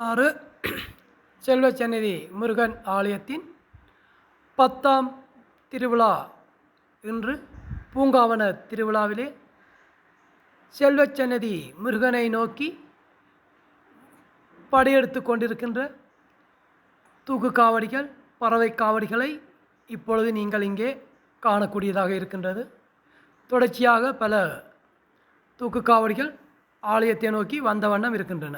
ஆறு. செல்வச்சந்நிதி முருகன் ஆலயத்தின் பத்தாம் திருவிழா இன்று பூங்காவன திருவிழாவிலே செல்வச்சன்னதி முருகனை நோக்கி படையெடுத்து கொண்டிருக்கின்ற தூக்கு காவடிகள் பறவை காவடிகளை இப்பொழுது நீங்கள் இங்கே காணக்கூடியதாக இருக்கின்றது. தொடர்ச்சியாக பல தூக்கு காவடிகள் ஆலயத்தை நோக்கி வந்த வண்ணம் இருக்கின்றன.